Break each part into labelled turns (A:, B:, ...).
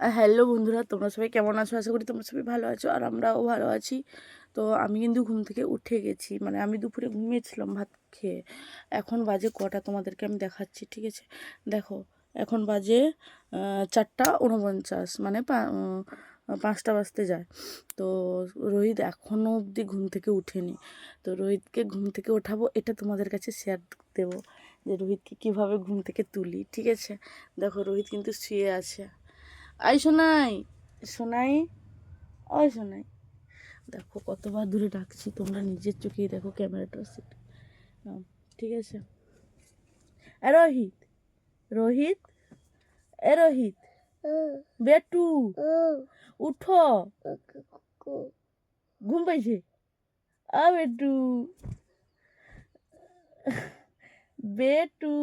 A: Hello বন্ধুরা, তোমরা সবাই কেমন আছো? আশা করি তোমরা সবাই ভালো আছো আর আমরাও ভালো আছি। তো আমি কিন্তু ঘুম থেকে উঠে গেছি। মানে আমি দুপুরে ঘুমিয়েছিলাম ভাত খেয়ে। এখন বাজে কটা? তোমাদেরকে আমি দেখাচ্ছি, ঠিক আছে? দেখো, এখন বাজে চারটা উনপঞ্চাশ মানে পাঁচটা বাজতে যায়। তো রোহিত এখনও অবধি ঘুম থেকে উঠেনি। তো রোহিতকে ঘুম থেকে ওঠাবো, এটা তোমাদের কাছে শেয়ার দেবো যে রোহিতকে কীভাবে ঘুম থেকে তুলি, ঠিক আছে? দেখো, রোহিত কিন্তু শুয়ে আছে। আই শোনাই শোনাই ওই শোনাই দেখো কতবার দূরে ডাকছি, তোমরা নিজের চোখেই দেখো ক্যামেরাটা সেট ঠিক আছে? রোহিত। রোহিত? এ রোহিত। বেটু উঠো। ঘুম পাইছে? আ বেটু বেটু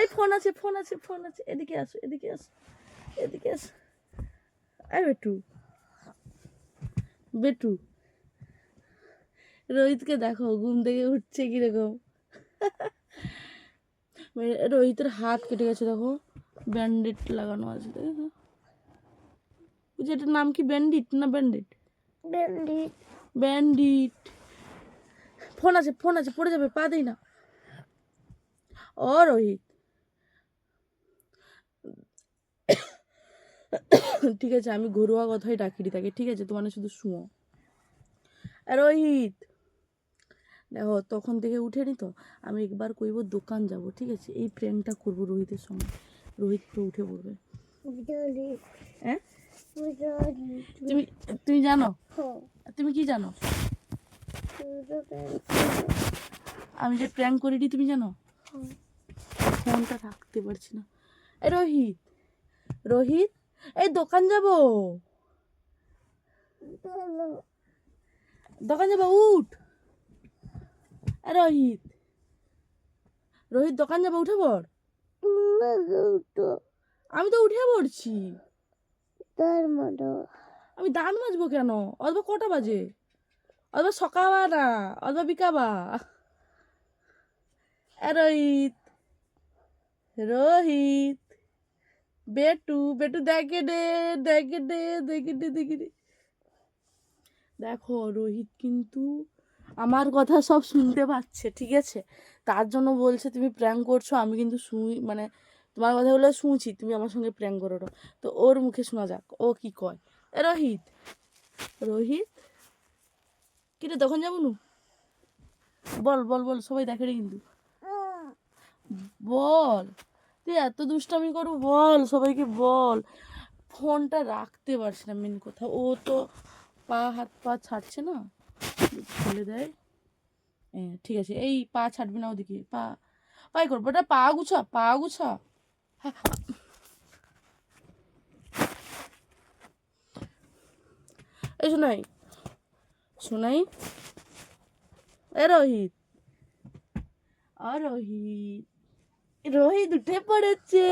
A: এই ফোন আছে ফোন আছে ফোন আছে। এদিকে আসো এদিকে আসো এদিকে আসো। এই বেটু। বেটু। রোহিতকে দেখো ঘুম থেকে উঠছে কীরকম। মানে রোহিতের হাত কেটে গেছে দেখো। ব্যান্ডেড লাগানো আছে দেখো বুঝছি এটার নাম কি ব্যান্ডিট না ব্যান্ডেড ব্যান্ডিট ফোন আছে ফোন আছে পড়ে যাবে পা দিই না। ও রোহিত। ঠিক আছে আমি ঘরোয়া কথাই ডাকি তাকে ঠিক আছে তোমার শুধু শুও আর রোহিত দেখো তখন থেকে উঠেনি তো আমি একবার কইব দোকান যাব ঠিক আছে এই প্র্যাঙ্কটা করব রোহিতের সঙ্গে রোহিত পুরো উঠে পড়বে। হ্যাঁ? তুমি তুমি জানো? তুমি কি জানো? আমি যে প্র্যাঙ্ক করিনি তুমি জানো? ফোনটা রাখতে পারছি না। এ রোহিত রোহিত এই দোকান যাব। দোকান যাব, উঠ। রোহিত। রোহিত, দোকান যাব, উঠে পড়। আমি তো উঠে পড়ছি। আমি দান মাজবো কেন? অথবা কটা বাজে? অথবা সকাবা না অথবা বিকাবা রোহিত। রোহিত। বেটু বেটু দেখে দে দেখে দে দেখে দে দেখে দে। দেখো, রোহিত কিন্তু আমার কথা সব শুনতে পাচ্ছে, ঠিক আছে? তার জন্য বলছে, তুমি প্র্যাঙ্ক করছ, আমি কিন্তু শুই মানে তোমার কথাগুলো শুনছি, তুমি আমার সঙ্গে প্র্যাঙ্ক করো। তো ওর মুখে শোনা যাক, ও কি কয়? রোহিত রোহিত? কিরে তখন যাব নু? বল বল বল, সবাই দেখে রে কিন্তু। বল। তুই এত দুষ্টামি করব, বল, সবাইকে বল। ফোনটা রাখতে পারছি না মেন কথা। ও তো পা, হাত, পা ছাড়ছে না? খুলে দেয়। ঠিক আছে, এই পা ছাড়বি না ওদিকে, পা পাই করব। ওটা পা গুছা পা গুছা। হ্যাঁ। এই শোনাই শোনাই এ রোহিত, আ রোহিত। রোহিত উঠে পড়েছে।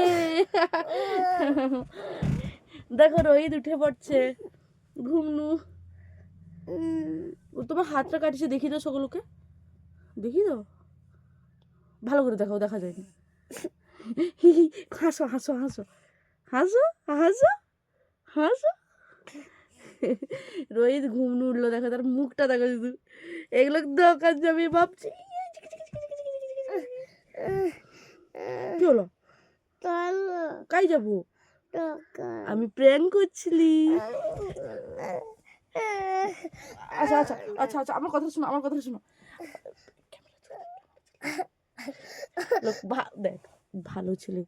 A: দেখো, রোহিত উঠে পড়ছে। ঘুমনু। তোমার হাতটা কাটিছে দেখি তো সকলকে। দেখি তো ভালো করে দেখাও, দেখা যায়নি। হাসো হাসো হাসো। হাসো হাসো হাসো। রোহিত ঘুমনু উঠল, দেখো, তার মুখটা দেখো শুধু। এগুলো দোকান যাবি ভাবছি। কি হলো? কাই যাব? আমি প্র্যাঙ্ক করছিলি। আচ্ছা আচ্ছা আচ্ছা আচ্ছা আমার কথা শোনো আমার কথা শোনো। লোক দেখ ভালো ছেলে।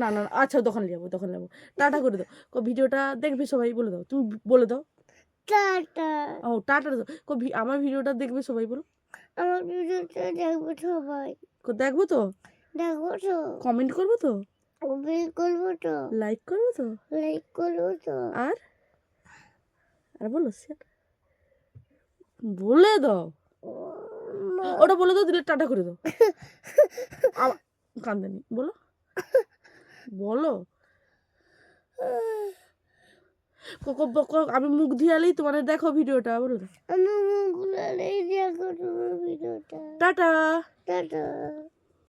A: না না আচ্ছা দোকান যাব দোকান যাব। টাটা করে দাও। কো ভিডিওটা দেখবে সবাই বলে দাও। তুমি বলে দাও। টাটা। ও টাটা দাও আমার ভিডিওটা দেখবে সবাই বলো।
B: আমার ভিডিওটা দেখব সবাই।
A: দেখব তো?
B: দেখব তো?
A: কমেন্ট করব তো?
B: কমেন্ট করব তো?
A: লাইক করব তো?
B: লাইক করব তো?
A: আর? আর বলো share। বলে দাও। ওটা বলে দাও দিলে টাটা করে দাও। কান্দানি বলো। বলো। ক- ক- ক- আমি মুখ ধুয়ালেই তোমার দেখো ভিডিওটা বলো
B: আমি মুখ ধুয়ালেই দেখো তোমার ভিডিওটা।
A: টাটা।
B: টাটা।